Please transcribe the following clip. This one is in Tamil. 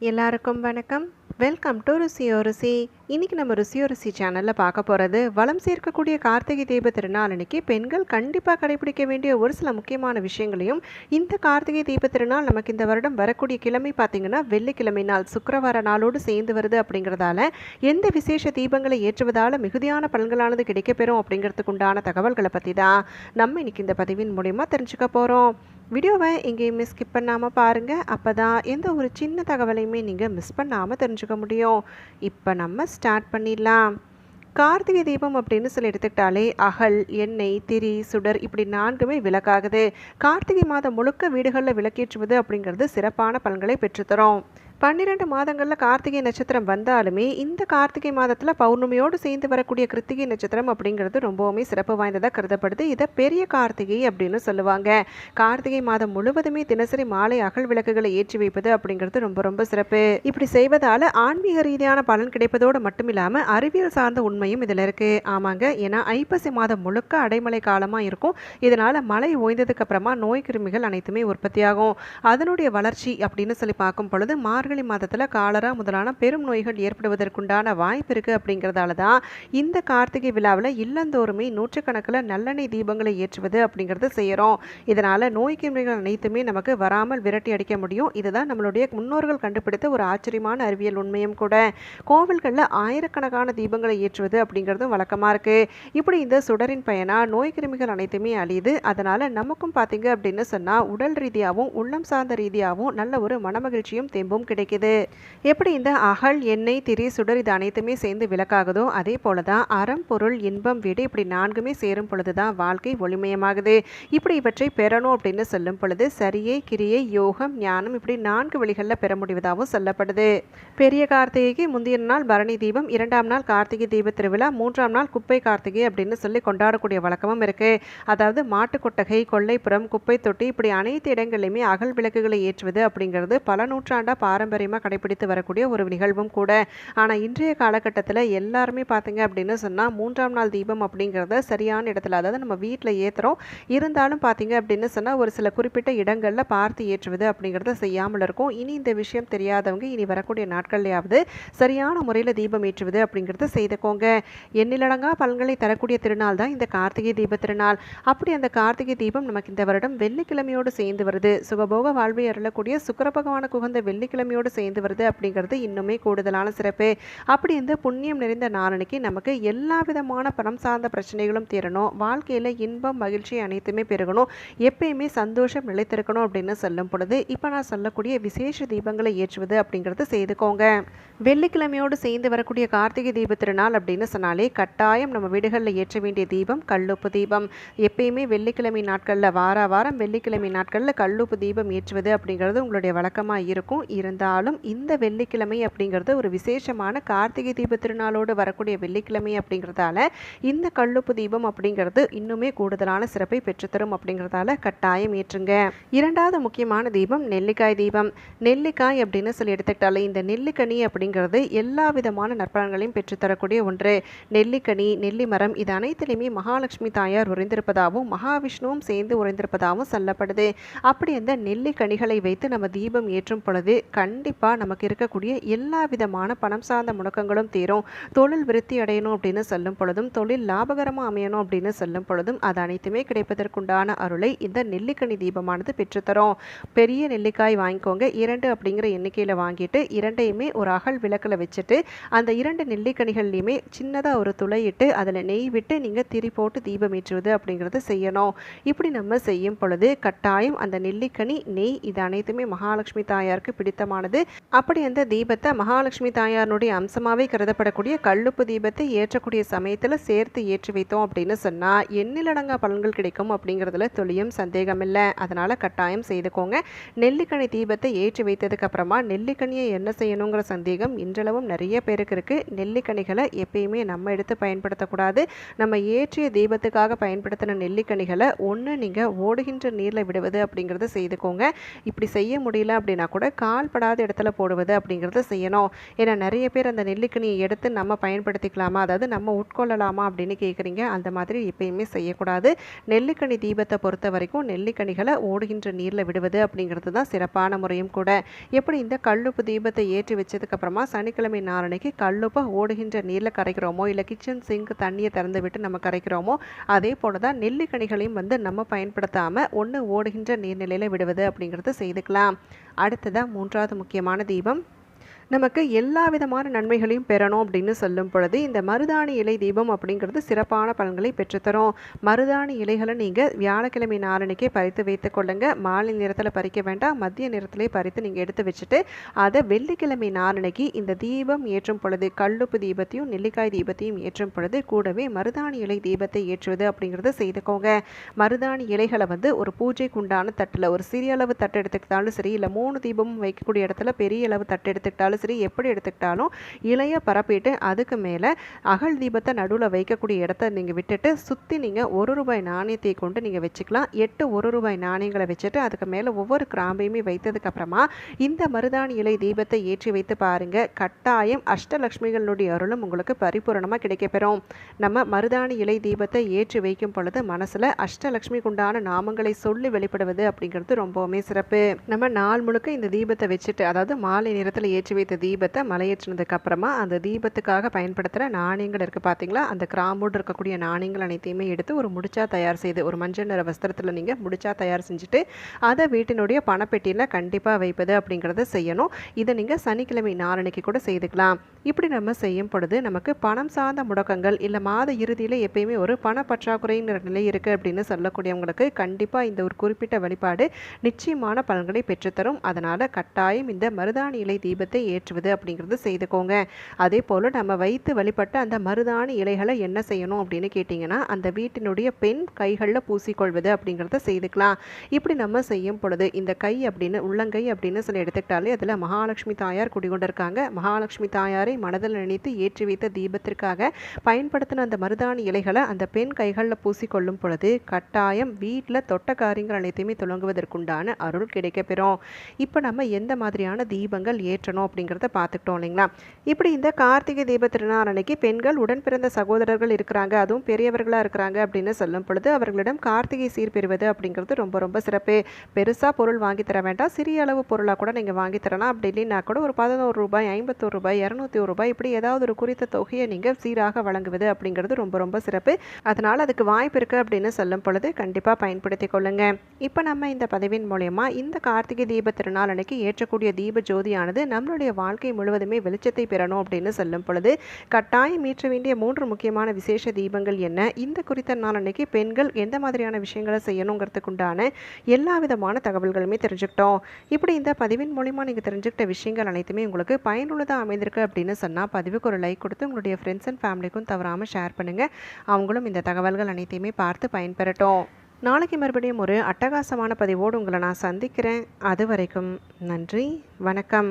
எல்லாருக்கும் வணக்கம். வெல்கம் டு ருசியோ ருசி. இன்னைக்கு நம்ம ருசியோ ருசி சேனலில் பார்க்க போகிறது வளம் சேர்க்கக்கூடிய கார்த்திகை தீப திருநாள் அன்னைக்கு பெண்கள் கண்டிப்பாக கடைபிடிக்க வேண்டிய ஒரு சில முக்கியமான விஷயங்களையும் இந்த கார்த்திகை தீப திருநாள் நமக்கு இந்த வருடம் வரக்கூடிய கிழமை பார்த்தீங்கன்னா வெள்ளிக்கிழமை நாள் சுக்கரவார நாளோடு சேர்ந்து வருது அப்படிங்கிறதால எந்த விசேஷ தீபங்களை ஏற்றுவதால் மிகுதியான பலன்களானது கிடைக்கப்பெறும் அப்படிங்கிறதுக்கு உண்டான தகவல்களை பற்றி தான் நம்ம இன்னைக்கு இந்த பதிவின் மூலிமா தெரிஞ்சுக்க போகிறோம் வீடியோவை எங்கேயுமே ஸ்கிப் பண்ணாமல் பாருங்கள் அப்போ தான் எந்த ஒரு சின்ன தகவலையுமே நீங்கள் மிஸ் பண்ணாமல் தெரிஞ்சுக்க முடியும். இப்போ நம்ம ஸ்டார்ட் பண்ணிடலாம். கார்த்திகை தீபம் அப்படின்னு சொல்லி எடுத்துக்கிட்டாலே அகல் எண்ணெய் திரி சுடர் இப்படி நான்குமே விளக்காகுது. கார்த்திகை மாதம் முழுக்க வீடுகளில் விளக்கேற்றுவது அப்படிங்கிறது சிறப்பான பலன்களை பெற்றுத்தரும். பன்னிரெண்டு மாதங்களில் கார்த்திகை நட்சத்திரம் வந்தாலுமே இந்த கார்த்திகை மாதத்தில் பௌர்ணமியோடு சேர்ந்து வரக்கூடிய கிருத்திகை நட்சத்திரம் அப்படிங்கிறது ரொம்பவுமே சிறப்பு வாய்ந்ததாக கருதப்படுது. இதை பெரிய கார்த்திகை அப்படின்னு சொல்லுவாங்க. கார்த்திகை மாதம் முழுவதுமே தினசரி மாலை அகல் விளக்குகளை ஏற்றி வைப்பது அப்படிங்கிறது ரொம்ப ரொம்ப சிறப்பு. இப்படி செய்வதால் ஆன்மீக ரீதியான பலன் கிடைப்பதோடு மட்டும் இல்லாமல் அறிவியல் சார்ந்த உண்மையும் இதில் இருக்குது ஆமாங்க ஏன்னா ஐப்பசி மாதம் முழுக்க அடைமழை காலமாக இருக்கும். இதனால் மழை ஓய்ந்ததுக்கு அப்புறமா நோய் கிருமிகள் அனைத்துமே உற்பத்தியாகும். அதனுடைய வளர்ச்சி அப்படின்னு சொல்லி பார்க்கும் பொழுது மார்கழி மாதத்தில் காலரா முதலான பெரும் நோய்கள் ஏற்படுவதற்குண்டான வாய்ப்பு இருக்குது அப்படிங்கிறதால தான் இந்த கார்த்திகை விழாவில் இல்லந்தோறுமே நூற்றுக்கணக்கில் நல்லெண்ணெய் தீபங்களை ஏற்றுவது அப்படிங்கிறது செய்கிறோம் இதனால் நோய் கிருமிகள் அனைத்துமே நமக்கு வராமல் விரட்டி அடிக்க முடியும். இதுதான் நம்மளுடைய முன்னோர்கள் கண்டுபிடித்த ஒரு ஆச்சரியமான அறிவியல் உண்மையும் கூட. கோவில்களில் ஆயிரக்கணக்கான தீபங்களை ஏற்றுவது அப்படிங்கிறதும் வழக்கமாக இருக்குது இப்படி இந்த சுடரின் பயனாக நோய் கிருமிகள் அனைத்துமே அழியுது. அதனால் நமக்கும் பார்த்தீங்க அப்படின்னு சொன்னால் உடல் ரீதியாகவும் உள்ளம் சார்ந்த ரீதியாகவும் நல்ல ஒரு மனமகிழ்ச்சியும் தெம்பும் கிடைக்குது. எப்படி இந்த அகல் எண்ணெய் திரி சுடர் இது அனைத்துமே சேர்ந்து விளக்காகுதோ அதே போல தான் அறம் பொருள் இன்பம் வீடு இப்படி நான்குமே சேரும் பொழுது தான் வாழ்க்கை ஒளிமயமாகுது. இப்படி இவற்றை பெறணும் அப்படின்னு சொல்லும் பொழுது சரியை கிரியை யோகம் ஞானம் இப்படி நான்கு வழிகளில் பெற முடிவதாகவும் சொல்லப்படுது. பெரிய கார்த்திகைக்கு முந்தைய நாள் பரணி தீபம் இரண்டாம் நாள் கார்த்திகை தீப திருவிழா மூன்றாம் நாள் குப்பை கார்த்திகை அப்படின்னு சொல்லி கொண்டாடக்கூடிய வழக்கமும் இருக்கு. அதாவது மாட்டு கொட்டகை கொள்ளைப்புறம் குப்பை தொட்டி இப்படி அனைத்து இடங்களிலுமே அகல் விளக்குகளை ஏற்றுவது அப்படிங்கிறது பல நூற்றாண்டா பாரம்பரியமாக கடைபிடித்து வரக்கூடிய ஒரு நிகழ்வும் கூட. ஆனால் இன்றைய காலகட்டத்தில் எல்லாருமே பார்த்தீங்க அப்படின்னு சொன்னால் மூன்றாம் நாள் தீபம் அப்படிங்கிறத சரியான இடத்துல அதாவது நம்ம வீட்டில் ஏற்றுறோம் இருந்தாலும் பார்த்தீங்க அப்படின்னு சொன்னால் ஒரு சில குறிப்பிட்ட இடங்களில் பார்த்து ஏற்றுவது அப்படிங்கிறத செய்யாமல் இருக்கும். இனி இந்த விஷயம் தெரியாதவங்க இனி வரக்கூடிய நாட்கள்லையாவது சரியான முறையில் தீபம் ஏற்றுவது அப்படிங்கிறத செய்துக்கோங்க. எண்ணிலடங்கா பலன்களை தரக்கூடிய திருநாள் தான் இந்த கார்த்திகை தீப திருநாள். அப்படி அந்த கார்த்திகை தீபம் நமக்கு இந்த வருடம் வெள்ளிக்கிழமையோடு சேர்ந்து வருது. சுகபோக வாழ்வை அருளக்கூடிய சுக்கர பகவானுக்கு உகந்த வெள்ளிக்கிழமையோடு சேர்ந்து வருது அப்படிங்கிறது இன்னுமே கூடுதலான சிறப்பு. அப்படி இந்த புண்ணியம் நிறைந்த நாளனைக்கு நமக்கு எல்லா விதமான பணம் சார்ந்த பிரச்சனைகளும் தீரணும். வாழ்க்கையில் இன்பம் மகிழ்ச்சி அனைத்துமே பெருகணும். எப்பயுமே சந்தோஷம் நிலைத்திருக்கணும் அப்படின்னு சொல்லும் பொழுது இப்போ நான் சொல்லக்கூடிய விசேஷ தீபங்களை ஏற்றுவது அப்படிங்கிறது செய்துக்கோங்க. வெள்ளிக்கிழமையோடு சேர்ந்து வரக்கூடிய கார்த்திகை தீப திருநாள் அப்படின்னு சொன்னாலே கட்டாயம் நம்ம வீடுகளில் ஏற்ற வேண்டிய தீபம் கல்லுப்பு தீபம். எப்பயுமே வெள்ளிக்கிழமை நாட்களில் வார வாரம் வெள்ளிக்கிழமை நாட்களில் கல்லுப்பு தீபம் ஏற்றுவது அப்படிங்கிறது உங்களுடைய வழக்கமாக இருக்கும். இருந்தாலும் இந்த வெள்ளிக்கிழமை அப்படிங்கிறது ஒரு விசேஷமான கார்த்திகை தீப திருநாளோடு வரக்கூடிய வெள்ளிக்கிழமை அப்படிங்கிறதால இந்த கல்லுப்பு தீபம் அப்படிங்கிறது இன்னுமே கூடுதலான சிறப்பை பெற்றுத்தரும் அப்படிங்கிறதால கட்டாயம் ஏற்றுங்க. இரண்டாவது முக்கியமான தீபம் நெல்லிக்காய் தீபம். நெல்லிக்காய் அப்படின்னு சொல்லி எடுத்துக்கிட்டாலே இந்த நெல்லிக்கனி அப்படிங்கிறது எல்லா விதமான நற்பலன்களையும் பெற்றுத்தரக்கூடிய ஒன்று. நெல்லிக்கனி நெல்லி மரம் இது அனைத்திலையுமே மகாலட்சுமி தாயார் உறைந்திருப்பதாகவும் மகாவிஷ்ணுவும் சேர்ந்து உறைந்திருப்பதாகவும் சொல்லப்படுது. அப்படி அந்த நெல்லிக்கனிகளை வைத்து நம்ம தீபம் ஏற்றும் பொழுது கண்டிப்பாக நமக்கு இருக்கக்கூடிய எல்லா விதமான பணம் சார்ந்த முடக்கங்களும் தீரும். தொழில் விருத்தி அடையணும் அப்படின்னு சொல்லும் பொழுதும் தொழில் லாபகரமாக அமையணும் அப்படின்னு சொல்லும் பொழுதும் அது அனைத்துமே கிடைப்பதற்குண்டான அருளை இந்த நெல்லிக்கனி தீபமானது பெற்றுத்தரும். பெரிய நெல்லிக்காய் வாங்கிக்கோங்க. இரண்டு அப்படிங்கிற எண்ணிக்கையில் வாங்கிட்டு இரண்டையுமே ஒரு அகல் விளக்கில் வச்சுட்டு அந்த இரண்டு நெல்லிக்கனிகள்லையுமே சின்னதாக ஒரு துளையிட்டு அதில் நெய் விட்டு நீங்கள் திரி போட்டு தீபம் ஏற்றுவது அப்படிங்கிறது செய்யணும். இப்படி நம்ம செய்யும் பொழுது கட்டாயம் அந்த நெல்லிக்கனி நெய் இது அனைத்துமே மகாலட்சுமி தாயாருக்கு பிடித்தமான தீபமானது. அப்படி அந்த தீபத்தை மகாலட்சுமி தாயாருடைய அம்சமாகவே கருதப்படக்கூடிய கல்லுப்பு தீபத்தை ஏற்றக்கூடிய சமயத்தில் சேர்த்து ஏற்றி வைத்தோம் அப்படின்னு சொன்னால் எண்ணிலடங்கா பலன்கள் கிடைக்கும் அப்படிங்கிறதுல தொழியும் சந்தேகம் இல்லை. அதனால் கட்டாயம் செய்துக்கோங்க. நெல்லிக்கனி தீபத்தை ஏற்றி வைத்ததுக்கு அப்புறமா நெல்லிக்கனியை என்ன செய்யணுங்கிற சந்தேகம் இன்றளவும் நிறைய பேருக்கு இருக்குது நெல்லிக்கனிகளை எப்பயுமே நம்ம எடுத்து பயன்படுத்தக்கூடாது. நம்ம ஏற்றிய தீபத்துக்காக பயன்படுத்தின நெல்லிக்கனிகளை ஒன்று நீங்கள் ஓடுகின்ற நீரில் விடுவது அப்படிங்கிறத செய்துக்கோங்க. இப்படி செய்ய முடியல அப்படின்னா கூட கால்படாத இல்லாத இடத்துல போடுவது அப்படிங்கிறத செய்யணும். ஏன்னா நிறைய பேர் அந்த நெல்லிக்கனியை எடுத்து நம்ம பயன்படுத்திக்கலாமா? அதாவது நம்ம உட்கொள்ளலாமா அப்படின்னு கேட்குறீங்க அந்த மாதிரி எப்பயுமே செய்யக்கூடாது. நெல்லிக்கனி தீபத்தை பொறுத்த வரைக்கும் நெல்லிக்கனிகளை ஓடுகின்ற நீரில் விடுவது அப்படிங்கிறது தான் சிறப்பான முறையும் கூட. எப்படி இந்த கல்லுப்பு தீபத்தை ஏற்றி வச்சதுக்கப்புறமா சனிக்கிழமை நாளனைக்கு கல்லுப்பை ஓடுகின்ற நீரில் கரைக்கிறோமோ இல்லை கிச்சன் சிங்க் தண்ணியை திறந்து விட்டு நம்ம கரைக்கிறோமோ அதே போல தான் நெல்லிக்கனிகளையும் வந்து நம்ம பயன்படுத்தாமல் ஒன்று ஓடுகின்ற நீர்நிலையில் விடுவது அப்படிங்கிறது செய்துக்கலாம். அடுத்ததாக மூன்றாவது முக்கியமான தீபம். நமக்கு எல்லா விதமான நன்மைகளையும் பெறணும் அப்படின்னு சொல்லும் பொழுது இந்த மருதாணி இலை தீபம் அப்படிங்கிறது சிறப்பான பலன்களை பெற்றுத்தரும். மருதாணி இலைகளை நீங்கள் வியாழக்கிழமை நாளன்னைக்கே பறித்து வைத்து கொள்ளுங்க. மாலை நேரத்தில் பறிக்க வேண்டாம். மதிய நேரத்திலே பறித்து நீங்கள் எடுத்து வச்சுட்டு அதை வெள்ளிக்கிழமை நாளன்னைக்கு இந்த தீபம் ஏற்றும் பொழுது கல்லுப்பு தீபத்தையும் நெல்லிக்காய் தீபத்தையும் ஏற்றும் பொழுது கூடவே மருதாணி இலை தீபத்தை ஏற்றுவது அப்படிங்கிறத செய்துக்கோங்க. மருதாணி இலைகளை வந்து ஒரு பூஜைக்கு உண்டான தட்டில் ஒரு சிறிய அளவு தட்டு எடுத்துக்கிட்டாலும் சரி இல்லை மூணு தீபமும் வைக்கக்கூடிய இடத்துல பெரிய அளவு தட்டு எடுத்துக்கிட்டாலும் சரி எப்படி எடுத்துக்கிட்டாலும் இலைய பரப்பிட்டு அதுக்கு மேலே அகல் தீபத்தை நடுவில் வைக்கக்கூடிய இடத்த நீங்கள் விட்டுட்டு சுற்றி நீங்கள் ஒரு ரூபாய் நாணயத்தை கொண்டு நீங்கள் வச்சுக்கலாம். எட்டு ஒரு ரூபாய் நாணயங்களை வச்சுட்டு அதுக்கு மேலே ஒவ்வொரு கிராம்பையுமே வைத்ததுக்கப்புறமா இந்த மருதாணி இலை தீபத்தை ஏற்றி வைத்து பாருங்க. கட்டாயம் அஷ்டலக்ஷ்மிகளுடைய அருளும் உங்களுக்கு பரிபூரணமாக கிடைக்கப்பெறும். நம்ம மருதாணி இலை தீபத்தை ஏற்றி வைக்கும் பொழுது மனசில் அஷ்டலக்ஷ்மிக்கு உண்டான நாமங்களை சொல்லி வெளிப்படுவது அப்படிங்கிறது ரொம்பவுமே சிறப்பு. நம்ம நாள் முழுக்க இந்த தீபத்தை வச்சுட்டு அதாவது மாலை நேரத்தில் ஏற்றி வைத்து தீபத்தை மலையேற்றினதுக்கு அப்புறமா அந்த தீபத்துக்காக பயன்படுத்துகிற நாணயங்கள் இருக்குது பார்த்தீங்களா அந்த கிராமோடு இருக்கக்கூடிய நாணயங்கள் அனைத்தையுமே எடுத்து ஒரு முடிச்சா தயார் செய்து ஒரு மஞ்சள் நிற வஸ்திரத்தில் நீங்கள் முடிச்சா தயார் செஞ்சுட்டு அதை வீட்டினுடைய பணப்பெட்டியில் கண்டிப்பாக வைப்பது அப்படிங்கிறத செய்யணும். இதை நீங்கள் சனிக்கிழமை நாளன்னைக்கு கூட செய்துக்கலாம். இப்படி நம்ம செய்யும் பொழுது நமக்கு பணம் சார்ந்த முடக்கங்கள் இல்லை மாத இறுதியில் எப்பயுமே ஒரு பண பற்றாக்குறைங்கிற நிலை இருக்குது அப்படின்னு சொல்லக்கூடியவங்களுக்கு கண்டிப்பாக இந்த ஒரு குறிப்பிட்ட வழிபாடு நிச்சயமான பலன்களை பெற்றுத்தரும். அதனால் கட்டாயம் இந்த மருதாணி இலை தீபத்தை ஏற்றுவது அப்படிங்கிறது செய்துக்கோங்க. அதே போல் நம்ம வைத்து வழிபட்ட அந்த மருதாணி இலைகளை என்ன செய்யணும் அப்படின்னு கேட்டிங்கன்னா அந்த வீட்டினுடைய பெண் கைகளில் பூசிக்கொள்வது அப்படிங்கிறத செய்துக்கலாம். இப்படி நம்ம செய்யும் பொழுது இந்த கை அப்படின்னு உள்ளங்கை அப்படின்னு சொல்லி எடுத்துக்கிட்டாலே அதில் மகாலட்சுமி தாயார் குடிகொண்டிருக்காங்க. மகாலட்சுமி தாயாரை மனதில் நினைத்து ஏற்றி வைத்த தீபத்திற்காக பயன்படுத்தின அந்த மருதாணி இலைகளை அந்த பெண் கைகளில் பூசிக்கொள்ளும் பொழுது கட்டாயம் வீட்டில் தொட்ட காரியங்கள் அனைத்தையுமே தொடங்குவதற்குண்டான அருள் கிடைக்கப்பெறும். இப்போ நம்ம எந்த மாதிரியான தீபங்கள் ஏற்றணும் அப்படிங்கிறத பார்த்துக்கிட்டோம் இல்லைங்களா? இப்படி இந்த கார்த்திகை தீப திருநாள் அன்னைக்கு பெண்கள் உடன் பிறந்த சகோதரர்கள் இருக்கிறாங்க அதுவும் பெரியவர்களாக இருக்கிறாங்க அப்படின்னு சொல்லும் பொழுது அவர்களிடம் கார்த்திகை சீர் பெறுவது அப்படிங்கிறது ரொம்ப ரொம்ப சிறப்பு. பெருசாக பொருள் வாங்கி தர வேண்டாம் சிறிய அளவு பொருளாக கூட நீங்கள் வாங்கி தரலாம். அப்படி இல்லைன்னா கூட ஒரு பதினோரு ரூபாய் ஐம்பத்தோரு ரூபாய் இரநூத்தி ஒரு ரூபாய் இப்படி ஏதாவது ஒரு குறித்த தொகையை நீங்கள் சீராக வழங்குவது அப்படிங்கிறது ரொம்ப ரொம்ப சிறப்பு. அதனால் அதுக்கு வாய்ப்பு இருக்குது அப்படின்னு சொல்லும் பொழுது கண்டிப்பாக பயன்படுத்தி கொள்ளுங்க. இப்போ நம்ம இந்த பதிவின் மூலயமா இந்த கார்த்திகை தீப திருநாள் அன்னைக்கு ஏற்றக்கூடிய தீப ஜோதியானது நம்மளுடைய வாழ்க்கை முழுவதுமே வெளிச்சத்தை பெறணும் அப்படின்னு சொல்லும் பொழுது கட்டாயம் மீற்ற வேண்டிய மூன்று முக்கியமான விசேஷ தீபங்கள் என்ன? இந்த குறித்த நாள் அன்னைக்கு பெண்கள் எந்த மாதிரியான விஷயங்களை செய்யணுங்கிறதுக்குண்டான எல்லா விதமான தகவல்களுமே தெரிஞ்சுக்கிட்டோம். இப்படி இந்த பதிவின் மூலிமா நீங்கள் தெரிஞ்சுக்கிட்ட விஷயங்கள் அனைத்துமே உங்களுக்கு பயனுள்ளதாக அமைந்திருக்கு அப்படின்னு சொன்னால் பதிவுக்கு ஒரு லைக் கொடுத்து உங்களுடைய ஃப்ரெண்ட்ஸ் அண்ட் ஃபேமிலிக்கும் தவறாமல் ஷேர் பண்ணுங்கள் அவங்களும் இந்த தகவல்கள் அனைத்தையுமே பார்த்து பயன்பெறட்டும். நாளைக்கு மறுபடியும் ஒரு அட்டகாசமான பதிவோடு உங்களை நான் சந்திக்கிறேன். அது வரைக்கும் நன்றி வணக்கம்.